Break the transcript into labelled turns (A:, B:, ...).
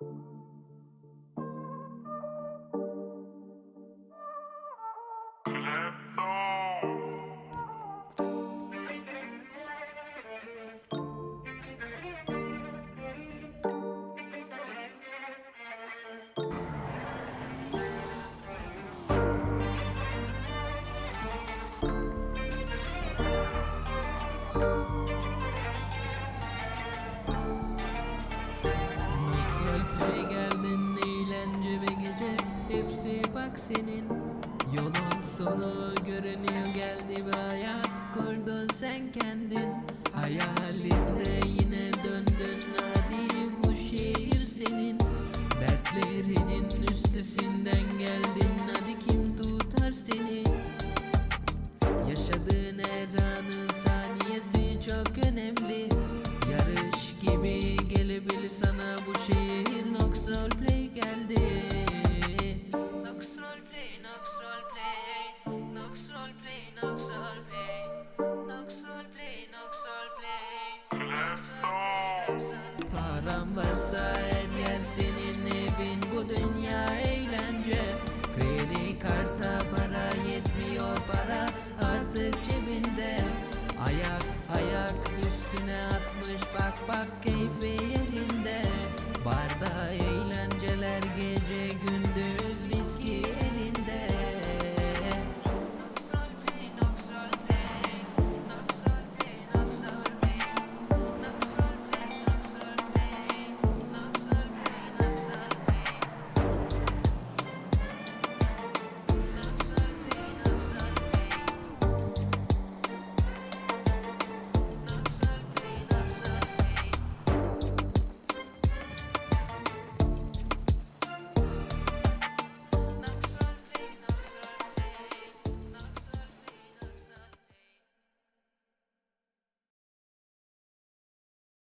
A: Música Bak senin. Yolun sonu görünüyor geldi bir hayat. Kurdun sen kendin. Hayalinde yine döndün. Hadi bu şehir senin. Dertlerinin üstesinden geldin. Hadi kim tutar seni? Yaşadığın her anın saniyesi çok önemli. Yarış gibi gelebilir sana bu şehir Nox Roleplay geldi varsa eğer senin evin bu dünya eğlence. Kredi karta para yetmiyor para artık cebinde. Ayak ayak üstüne atmış bak bak keyfi yerinde. Bardağı